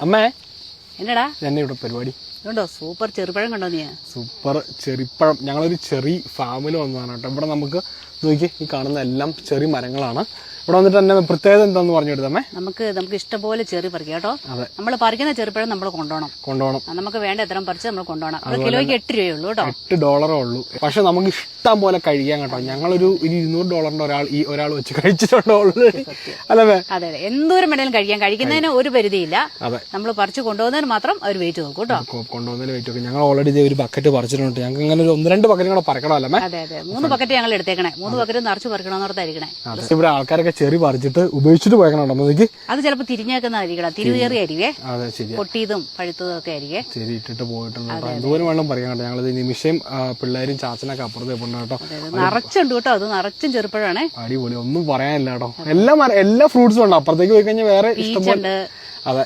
അമ്മേ. എന്നടാ? എന്നെ ഇവിടെ പരിപാടി? കണ്ടോ സൂപ്പർ ചെറുപഴം കണ്ടോ നീ? സൂപ്പർ ചെറിപ്പഴം. ഞങ്ങളൊരു ചെറി ഫാമിൽ വന്നതാണ് കേട്ടോ. ഇവിടെ നമുക്ക് നോക്കി ഈ കാണുന്ന എല്ലാം ചെറി മരങ്ങളാണ്. ഇവിടെ വന്നിട്ട് എന്നെ പ്രത്യേകത എന്താന്ന് പറഞ്ഞു കൊടുത്തമ്മേ നമുക്ക് നമുക്ക് ഇഷ്ടംപോലെ ചെറി പറിക്കാം കേട്ടോ. നമ്മൾ പറിക്കുന്ന ചെറുപ്പഴം നമ്മൾ കൊണ്ടുപോകണം കൊണ്ടുപോകണം നമുക്ക് വേണ്ട എത്ര പറിച്ച് നമ്മൾ കൊണ്ടുപോകണം ഒരു കിലോയ്ക്ക് എട്ട് രൂപയേ ഉള്ളൂ കേട്ടോ. എട്ട് ഡോളറേ ഉള്ളൂ. പക്ഷെ നമുക്ക് ഇഷ്ടം പോലെ കഴിക്കാൻ കേട്ടോ. ഞങ്ങളൊരു ഒരു ഇരുന്നൂറ് ഡോളറിന്റെ ഒരാൾ ഈ ഒരാൾ വെച്ച് കഴിച്ചിട്ടുണ്ടോ അല്ലേ അതെ അതെ. എന്തോരം വേണേലും കഴിക്കാം. കഴിക്കുന്നതിന് ഒരു പരിധിയില്ല. നമ്മൾ പറിച്ച് കൊണ്ടുപോകുന്നതിന് മാത്രം അവർ വെയിറ്റ് നോക്കും കേട്ടോ. കൊണ്ടുപോകുന്നതിന് വെയിറ്റ് നോക്കും. ഞങ്ങൾ ഓൾറെഡി ഒരു ബക്കറ്റ് പറിച്ചിട്ടുണ്ട്. ഞങ്ങൾ ഇങ്ങനെ ഒരു ഒന്ന് രണ്ട് ബക്കറ്റും കൂടെ പറക്കണമല്ലേ? അതെ അതെ. മൂന്ന് പക്കറ്റ് ഞങ്ങൾ എടുത്തേക്കണേ. മൂന്ന് പക്കറ്റ് നിറച്ച് പറിക്കണമെന്നോർത്തായിരിക്കണേ ഇവിടെ ആൾക്കാരൊക്കെ ചെറി പറിച്ചിട്ട് ഉപയോഗിച്ചിട്ട് പോയക്കണോ നോക്കി അത് ചിലപ്പോൾ തിരിഞ്ഞേക്കുന്നതായിരിക്കണം തിരുവേറിയായിരിക്കേ അതെ ശരി പൊട്ടിയതും പഴുത്തതും ഒക്കെ ആയിരിക്കേ ചെറി ഇട്ടിട്ട് പോയിട്ടുണ്ട് കേട്ടോ എന്തോരം വേണം പറയാൻ കേട്ടോ. ഞങ്ങളിത് നിമിഷം പിള്ളേരും ചാച്ചനൊക്കെ അപ്പുറത്ത് പോയിട്ടുണ്ട് കേട്ടോ. നിറച്ചുണ്ട് കേട്ടോ. അത് നിറച്ചും ചെറുപ്പഴാണേ. അടിപൊളി. ഒന്നും പറയാനില്ല കേട്ടോ. എല്ലാ എല്ലാ ഫ്രൂട്ട്സും ഉണ്ട്. അപ്പുറത്തേക്ക് പോയി കഴിഞ്ഞാൽ വേറെ ഇഷ്ടം പീച്ചുണ്ട് അതെ